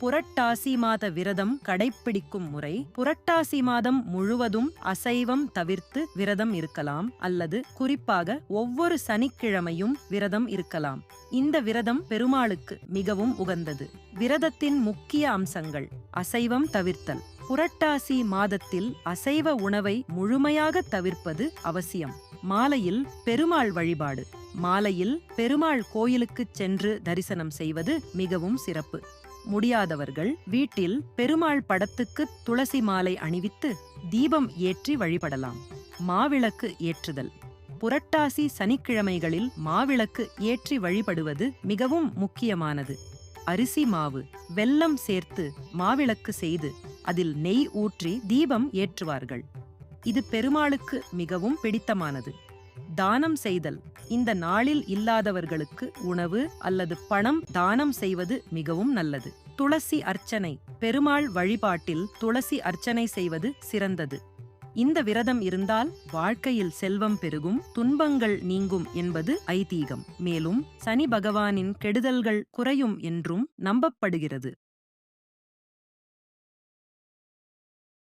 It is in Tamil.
புரட்டாசி மாத விரதம் கடைப்பிடிக்கும் முறை புரட்டாசி மாதம் முழுவதும் அசைவம் தவிர்த்து விரதம் இருக்கலாம் அல்லது குறிப்பாக ஒவ்வொரு சனிக்கிழமையும் விரதம் இருக்கலாம். இந்த விரதம் பெருமாளுக்கு மிகவும் உகந்தது. விரதத்தின் முக்கிய அம்சங்கள் அசைவம் தவிர்த்தல். புரட்டாசி மாதத்தில் அசைவ உணவை முழுமையாக தவிர்ப்பது அவசியம். மாலையில் பெருமாள் வழிபாடு. மாலையில் பெருமாள் கோயிலுக்குச் சென்று தரிசனம் செய்வது மிகவும் சிறப்பு. முடியாதவர்கள் வீட்டில் பெருமாள் படத்துக்கு துளசி மாலை அணிவித்து தீபம் ஏற்றி வழிபடலாம். மாவிளக்கு ஏற்றுதல். புரட்டாசி சனிக்கிழமைகளில் மாவிளக்கு ஏற்றி வழிபடுவது மிகவும் முக்கியமானது. அரிசி மாவு வெல்லம் சேர்த்து மாவிளக்கு செய்து அதில் நெய் ஊற்றி தீபம் ஏற்றுவார்கள். இது பெருமாளுக்கு மிகவும் பிடித்தமானது. தானம் செய்தல். இந்த நாளில் இல்லாதவர்களுக்கு உணவு அல்லது பணம் தானம் செய்வது மிகவும் நல்லது. துளசி அர்ச்சனை பெருமாள் வழிபாட்டில் துளசி அர்ச்சனை செய்வது சிறந்தது. இந்த விரதம் இருந்தால் வாழ்க்கையில் செல்வம் பெருகும் துன்பங்கள் நீங்கும் என்பது ஐதீகம். மேலும் சனி பகவானின் கெடுதல்கள் குறையும் என்றும் நம்பப்படுகிறது.